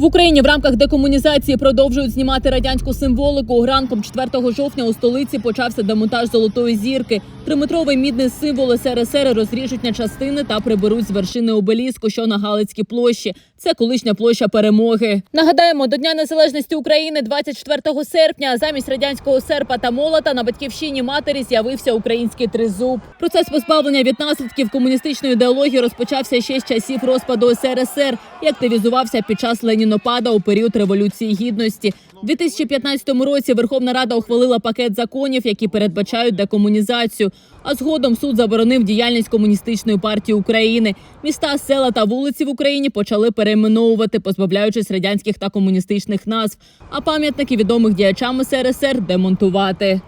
В Україні в рамках декомунізації продовжують знімати радянську символику. Ранком 4 жовтня у столиці почався демонтаж золотої зірки. Триметровий мідний символ СРСР розріжуть на частини та приберуть з вершини обеліску, що на Галицькій площі. Це колишня площа перемоги. Нагадаємо, до Дня Незалежності України 24 серпня замість радянського серпа та молота на батьківщині матері з'явився український тризуб. Процес позбавлення від наслідків комуністичної ідеології розпочався ще з часів розпаду СРСР і активізувався під час Ленінопада у період революції гідності. У 2015 році Верховна Рада ухвалила пакет законів, які передбачають декомунізацію. А згодом суд заборонив діяльність комуністичної партії України. Міста, села та вулиці в Україні почали перейменовувати, позбавляючись радянських та комуністичних назв. А пам'ятники відомих діячам СРСР демонтувати.